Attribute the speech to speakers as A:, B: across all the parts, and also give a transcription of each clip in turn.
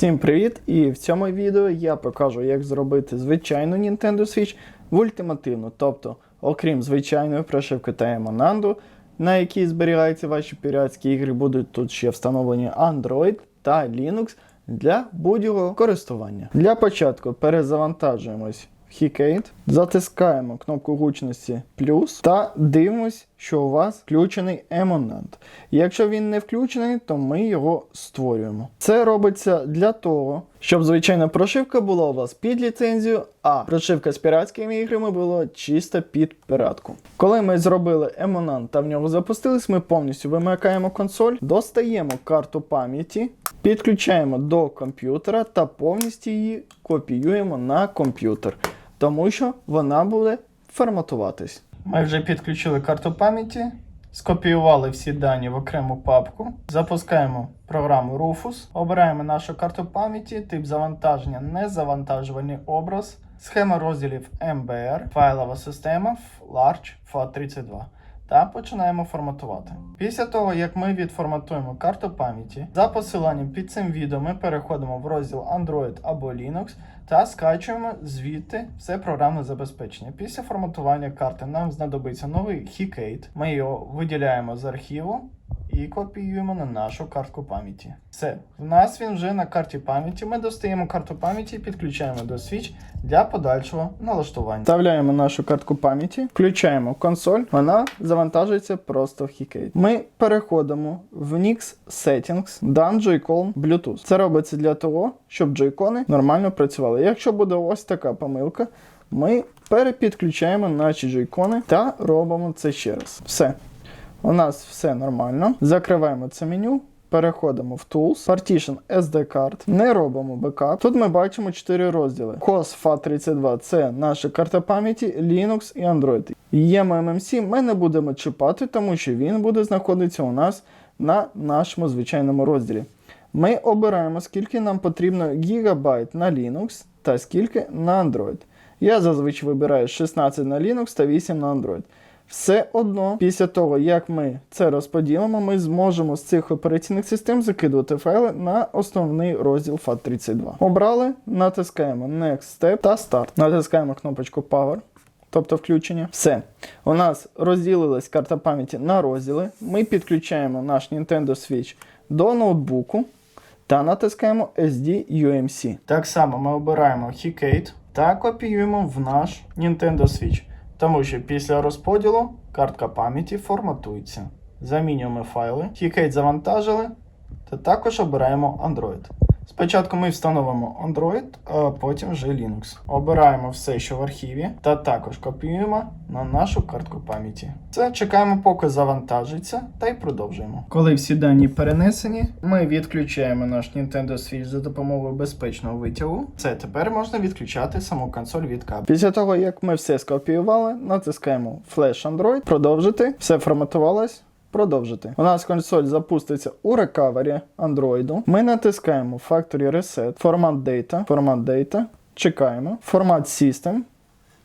A: Всім привіт! І в цьому відео я покажу, як зробити звичайну Nintendo Switch в ультимативну, тобто, окрім звичайної прошивки та Емонанду, на якій зберігаються ваші піратські ігри, будуть тут ще встановлені Android та Linux для будь-якого користування. Для початку перезавантажуємось в затискаємо кнопку гучності плюс та дивимось, що у вас включений Емонант. Якщо він не включений, то ми його створюємо. Це робиться для того, щоб звичайна прошивка була у вас під ліцензію, а прошивка з піратськими іграми була чисто під піратку. Коли ми зробили Емонант та в нього запустились, ми повністю вимикаємо консоль, достаємо карту пам'яті, підключаємо до комп'ютера та повністю її копіюємо на комп'ютер, тому що вона буде форматуватись. Ми вже підключили карту пам'яті, скопіювали всі дані в окрему папку, запускаємо програму Rufus, обираємо нашу карту пам'яті, тип завантаження незавантажувальний образ, схема розділів MBR, файлова система Large FAT32 та починаємо форматувати. Після того, як ми відформатуємо карту пам'яті, за посиланням під цим відео ми переходимо в розділ Android або Linux та скачуємо звідти все програмне забезпечення. Після форматування карти нам знадобиться новий Hikate. Ми його виділяємо з архіву і копіюємо на нашу картку пам'яті. Все, в нас він вже на карті пам'яті. Ми достаємо карту пам'яті і підключаємо до Switch для подальшого налаштування. Вставляємо нашу картку пам'яті, включаємо консоль, вона завантажується просто в Hikate. Ми переходимо в Nix Settings, Dan Joy-Con Bluetooth. Це робиться для того, щоб джойкони нормально працювали. Якщо буде ось така помилка, ми перепідключаємо наші джойкони та робимо це ще раз. Все. У нас все нормально. Закриваємо це меню. Переходимо в Tools, Partition SD Card, не робимо бекап. Тут ми бачимо 4 розділи. COS FAT32 це наша карта пам'яті, Linux і Android. EMMC ми не будемо чіпати, тому що він буде знаходитися у нас на нашому звичайному розділі. Ми обираємо, скільки нам потрібно гігабайт на Linux та скільки на Android. Я зазвичай вибираю 16 на Linux та 8 на Android. Все одно, після того, як ми це розподілимо, ми зможемо з цих операційних систем закидувати файли на основний розділ FAT32. Обрали, натискаємо Next Step та Start. Натискаємо кнопочку Power. Тобто включення. Все. У нас розділилась карта пам'яті на розділи. Ми підключаємо наш Nintendo Switch до ноутбуку та натискаємо SD UMC. Так само ми обираємо Hikate та копіюємо в наш Nintendo Switch. Тому що після розподілу картка пам'яті форматується. Замінюємо файли, Hikate завантажили, та також обираємо Android. Спочатку ми встановимо Android, а потім вже Linux. Обираємо все, що в архіві, та також копіюємо на нашу картку пам'яті. Це чекаємо, поки завантажиться, та й продовжуємо. Коли всі дані перенесені, ми відключаємо наш Nintendo Switch за допомогою безпечного витягу. Це тепер можна відключати саму консоль від кабелю. Після того, як ми все скопіювали, натискаємо Flash Android, продовжити, все форматувалось. Продовжити. У нас консоль запуститься у рекавері Android. Ми натискаємо Factory Reset, формат Data, формат Data, чекаємо, формат System,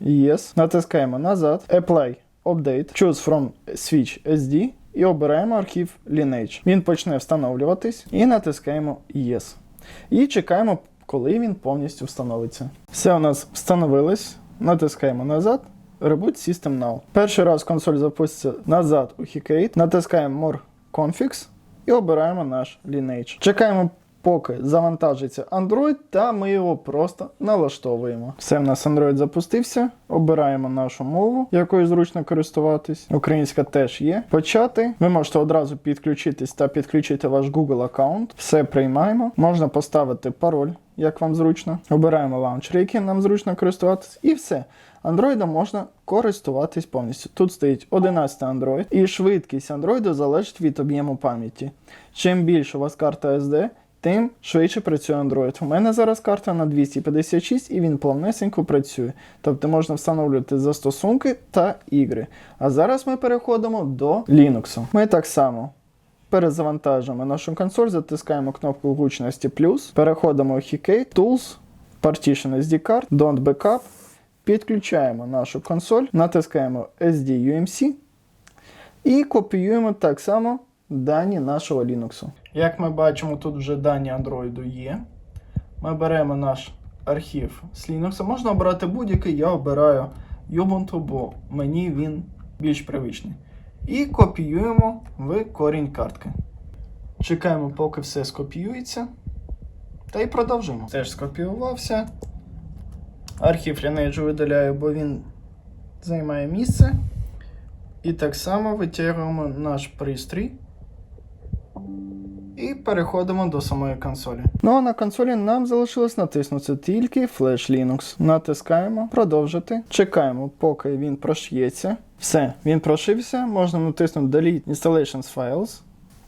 A: Yes, натискаємо назад, Apply Update, Choose from Switch SD і обираємо архів Lineage. Він почне встановлюватись і натискаємо Yes. І чекаємо, коли він повністю встановиться. Все у нас встановилось. Натискаємо назад. Reboot System Now. Перший раз консоль запуститься назад у Hikate. Натискаємо More Configs і обираємо наш Lineage. Чекаємо, поки завантажиться Android, та ми його просто налаштовуємо. Все, в нас Android запустився. Обираємо нашу мову, якою зручно користуватись. Українська теж є. Почати. Ви можете одразу підключитись та підключити ваш Google аккаунт. Все приймаємо. Можна поставити пароль. Як вам зручно, обираємо лаунчер, яким нам зручно користуватись, і все. Android можна користуватись повністю. Тут стоїть 11 Android, і швидкість Android залежить від об'єму пам'яті. Чим більше у вас карта SD, тим швидше працює Android. У мене зараз карта на 256 і він плавнесенько працює. Тобто можна встановлювати застосунки та ігри. А зараз ми переходимо до Linux. Ми так само. Перезавантажуємо нашу консоль, затискаємо кнопку гучності плюс, переходимо в Hikate, Tools, Partition SD Card, Don't Backup, підключаємо нашу консоль, натискаємо SD UMC і копіюємо так само дані нашого Linux. Як ми бачимо, тут вже дані Android є. ми беремо наш архів з Linux. Можна обрати будь-який, я обираю Ubuntu, бо мені він більш привичний. І копіюємо в корінь картки. Чекаємо, поки все скопіюється. Та й продовжуємо. Теж скопіювався. Архів Lineage видаляю, бо він займає місце. І так само витягуємо наш пристрій. І переходимо до самої консолі. Ну а на консолі нам залишилось натиснути тільки Flash Linux. Натискаємо продовжити. Чекаємо, поки він прошиється. Все, він прошився. Можна натиснути Delete Installations Files.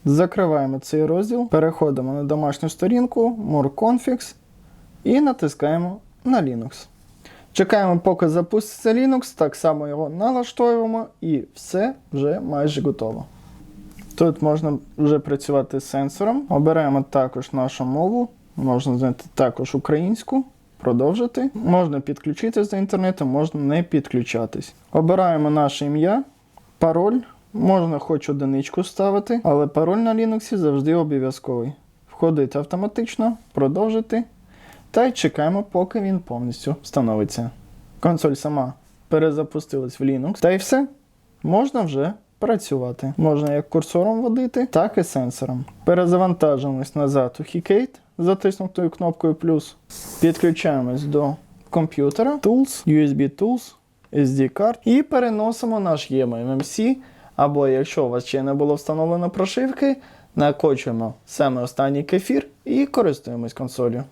A: Закриваємо цей розділ, переходимо на домашню сторінку, More Configs і натискаємо на Linux. Чекаємо, поки запуститься Linux, так само його налаштовуємо і все вже майже готово. Тут можна вже працювати з сенсором. Обираємо також нашу мову, можна знайти також українську, продовжити. Можна підключитись до інтернету, можна не підключатись. Обираємо наше ім'я, пароль. Можна хоч одиничку ставити, але пароль на Linux завжди обов'язковий. Входить автоматично, продовжити. Та й чекаємо, поки він повністю встановиться. Консоль сама перезапустилась в Linux. Та й все. Можна вже працювати. Можна як курсором водити, так і сенсором. Перезавантажуємось назад у Hikate затиснутою кнопкою плюс. Підключаємось до комп'ютера, Tools, USB Tools, SD карт і переносимо наш eMMC, або якщо у вас ще не було встановлено прошивки, накочуємо саме останній кефір і користуємось консолью.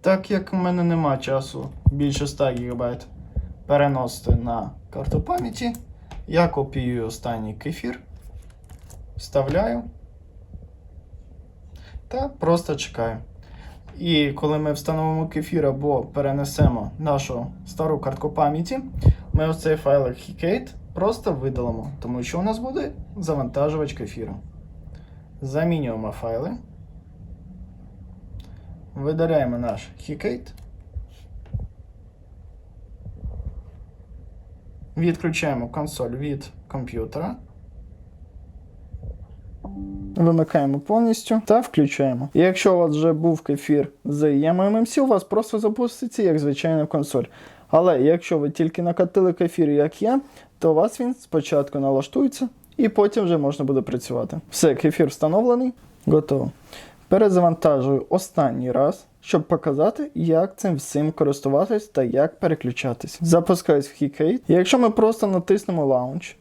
A: Так як у мене нема часу більше 100 ГБ переносити на карту пам'яті, я копіюю останній кефір, вставляю та просто чекаю. І коли ми встановимо кефір або перенесемо нашу стару картку пам'яті, ми ось цей файлик Hikate просто видалимо, тому що у нас буде завантажувач кефіру. Замінюємо файли. Видаляємо наш Hikate. Відключаємо консоль від комп'ютера. Вимикаємо повністю та включаємо. Якщо у вас вже був кефір з eMMC, у вас просто запуститься як звичайна консоль. Але якщо ви тільки накатили кефір, як я, то у вас він спочатку налаштується і потім вже можна буде працювати. Все, кефір встановлений, готово. Перезавантажую останній раз, щоб показати, як цим всім користуватись та як переключатись. Запускаюсь в Hikate. Якщо ми просто натиснемо Launch,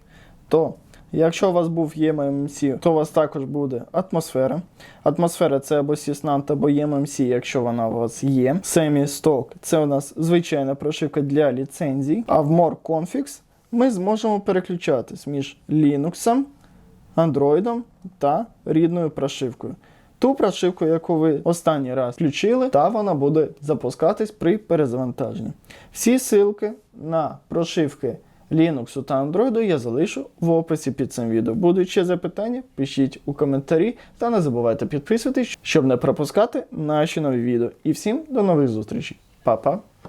A: то якщо у вас був eMMC, то у вас також буде атмосфера. Атмосфера це або Sysnant, або eMMC, якщо вона у вас є. Semi-Stock це у нас звичайна прошивка для ліцензій. А в More Configs ми зможемо переключатись між Linux, Android та рідною прошивкою. Ту прошивку, яку ви останній раз включили, та вона буде запускатись при перезавантаженні. Всі ссылки на прошивки Linux та Android я залишу в описі під цим відео. Будуть ще запитання, пишіть у коментарі та не забувайте підписуватись, щоб не пропускати наші нові відео. І всім до нових зустрічей. Па-па!